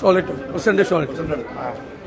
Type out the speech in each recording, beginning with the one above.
ഷോളിട്ട് president ഷോളിട്ട് president അംശം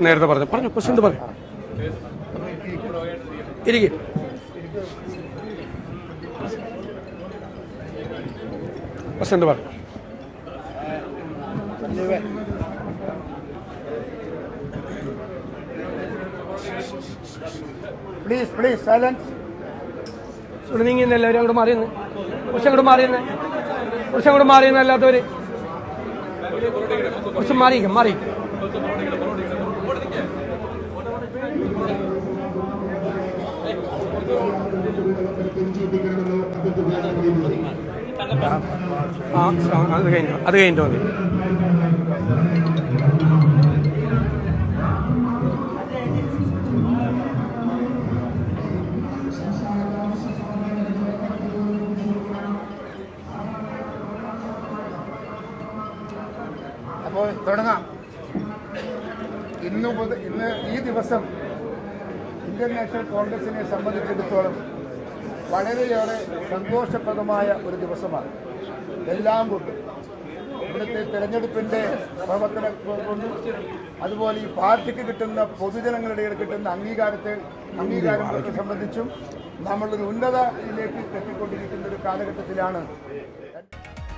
നേരത്തെ പറഞ്ഞു. പറഞ്ഞു പ്രസിഡന്റ് പറഞ്ഞു. ഇരിക്കും. പ്രസിഡന്റ് പറഞ്ഞു പ്ലീസ് പ്ലീസ് സൈലൻസ് ഇവിടെ നീങ്ങി എല്ലാവരും അങ്ങോട്ട് മാറിയെന്ന്. കുറച്ച് അങ്ങോട്ട് മാറിയെന്ന്. കുറച്ച് അങ്ങോട്ട് മാറിയെന്ന് അല്ലാത്തവര്. കുറച്ച് മാറിയിരിക്കും മാറി അത് കഴിഞ്ഞു അത് കഴിഞ്ഞിട്ട് അപ്പോൾ തുടങ്ങാം. ഇന്ന് മുതൽ ഇന്ന് ഈ ദിവസം ഇന്ത്യൻ നാഷണൽ കോൺഗ്രസിനെ സംബന്ധിച്ചിടത്തോളം വളരെയേറെ സന്തോഷപ്രദമായ ഒരു ദിവസമാണ്. എല്ലാം കൊണ്ടും. ഇവിടുത്തെ തെരഞ്ഞെടുപ്പിന്റെ പ്രവർത്തന കൊണ്ടും അതുപോലെ ഈ പാർട്ടിക്ക് കിട്ടുന്ന പൊതുജനങ്ങളുടെ ഇടയിൽ കിട്ടുന്ന അംഗീകാരത്തെ അംഗീകാരങ്ങളൊക്കെ സംബന്ധിച്ചും നമ്മളൊരു ഉന്നതയിലേക്ക് എത്തിക്കൊണ്ടിരിക്കുന്ന ഒരു കാലഘട്ടത്തിലാണ്